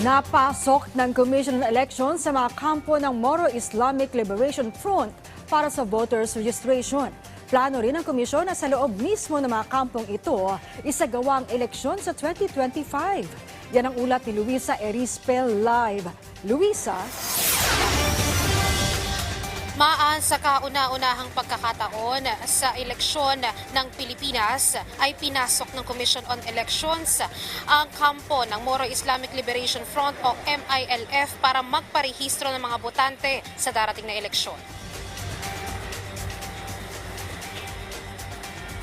Napasok ng Commission on Elections sa mga kampo ng Moro Islamic Liberation Front para sa voters registration. Plano rin ng komisyon na sa loob mismo ng mga kampong ito, isagawa ang eleksyon sa 2025. Yan ang ulat ni Luisa Erispel Live. Luisa? Maan sa kauna-unahang pagkakataon sa eleksyon ng Pilipinas ay pinasok ng Commission on Elections ang kampo ng Moro Islamic Liberation Front o MILF para magparehistro ng mga botante sa darating na eleksyon.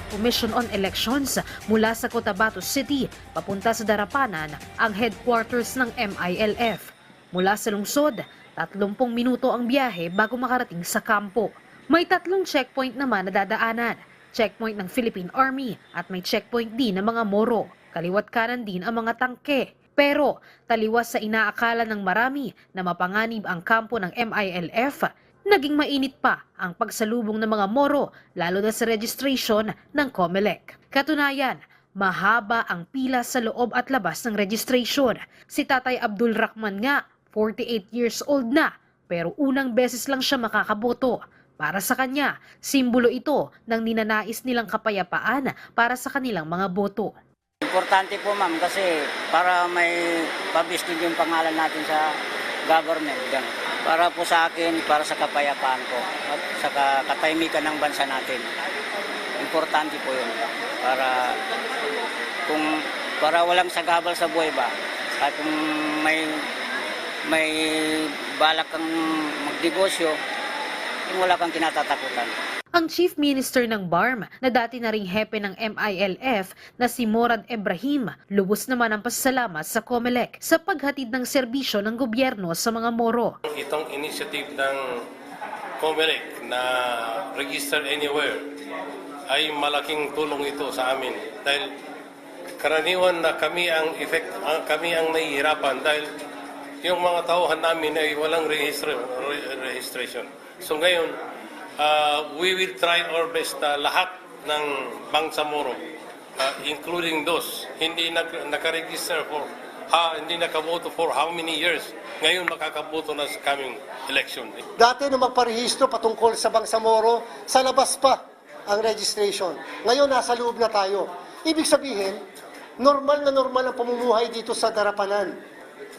Commission on Elections mula sa Cotabato City papunta sa Darapanan ang headquarters ng MILF. Mula sa lungsod, 30 minuto ang biyahe bago makarating sa kampo. May tatlong checkpoint naman na dadaanan. Checkpoint ng Philippine Army at may checkpoint din ng mga Moro. Kaliwat kanan din ang mga tangke. Pero taliwas sa inaakala ng marami na mapanganib ang kampo ng MILF, naging mainit pa ang pagsalubong ng mga Moro lalo na sa registration ng COMELEC. Katunayan, mahaba ang pila sa loob at labas ng registration. Si Tatay Abdul Rahman nga, 48 years old na, pero unang beses lang siya makakaboto. Para sa kanya, simbolo ito ng ninanais nilang kapayapaan para sa kanilang mga boto. Importante po ma'am kasi para may published yung pangalan natin sa government. Ganun. Para po sa akin, para sa kapayapaan ko at sa ka- katahimikan ng bansa natin. Importante po yun. Para kung para walang sagabal sa buhay ba at kung may may balak kang magnegosyo, yung wala kang kinatatakutan. Ang Chief Minister ng BARM na dati na ring hepe ng MILF na si Morad Ebrahim, lubos naman ang pasasalamat sa COMELEC sa paghatid ng serbisyo ng gobyerno sa mga Moro. Itong initiative ng COMELEC na Register Anywhere ay malaking tulong ito sa amin dahil karaniwan na kami ang effect ang- kami ang nahihirapan dahil yung mga tauhan namin ay walang registra- re- registration. So ngayon, uh, we will try our best na lahat ng Bangsamoro, uh, including those hindi nak nakaregister for ha, hindi nakaboto for how many years, ngayon makakaboto na sa coming election. Dati nung magparehistro patungkol sa Bangsamoro, sa labas pa ang registration. Ngayon nasa loob na tayo. Ibig sabihin, normal na normal ang pamumuhay dito sa Darapanan.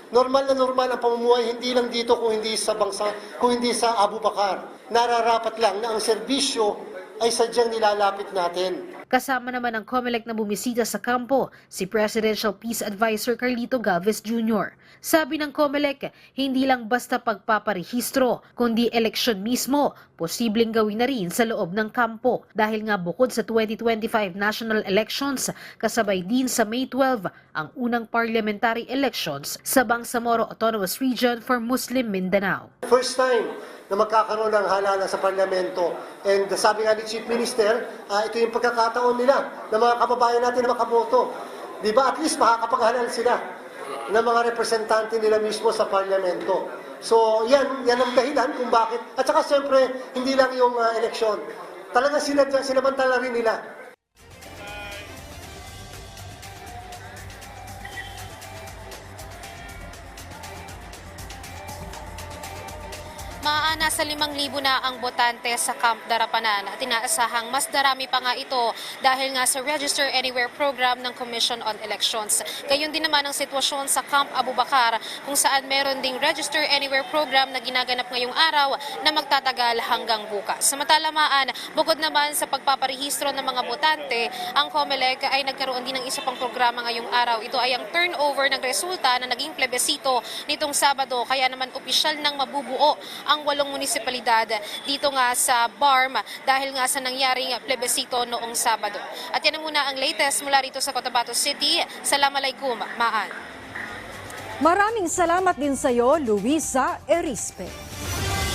Normal na normal ang pamumuhay hindi lang dito kung hindi sa bangsa, kung hindi sa Abu Bakar. Nararapat lang na ang serbisyo ay sadyang nilalapit natin. Kasama naman ang COMELEC na bumisita sa kampo, si Presidential Peace Advisor Carlito Galvez Jr. Sabi ng COMELEC, hindi lang basta pagpaparehistro, kundi eleksyon mismo, posibleng gawin na rin sa loob ng kampo. Dahil nga bukod sa 2025 national elections, kasabay din sa May 12 ang unang parliamentary elections sa Bangsamoro Autonomous Region for Muslim Mindanao. First time na magkakaroon ng halalan sa parlamento. And sabi nga ni Chief Minister, ah, ito yung pagkakataon nila ng mga kababayan natin na makaboto. Di ba? At least makakapaghalal sila ng mga representante nila mismo sa parlamento. So, yan, yan ang dahilan kung bakit. At saka siyempre, hindi lang yung ah, eleksyon. Talaga sila, sinamantala rin nila Maana sa 5,000 na ang botante sa Camp Darapanan at inaasahang mas darami pa nga ito dahil nga sa Register Anywhere program ng Commission on Elections. Gayon din naman ang sitwasyon sa Camp Abu Bakar kung saan meron ding Register Anywhere program na ginaganap ngayong araw na magtatagal hanggang bukas. Samantala maan, bukod naman sa pagpaparehistro ng mga botante, ang COMELEC ay nagkaroon din ng isa pang programa ngayong araw. Ito ay ang turnover ng resulta na naging plebisito nitong Sabado kaya naman opisyal nang mabubuo ang walong munisipalidad dito nga sa BARM dahil nga sa nangyaring plebisito noong Sabado. At yan ang muna ang latest mula rito sa Cotabato City. Salamalaikum, Maan. Maraming salamat din sa iyo, Luisa Erispe.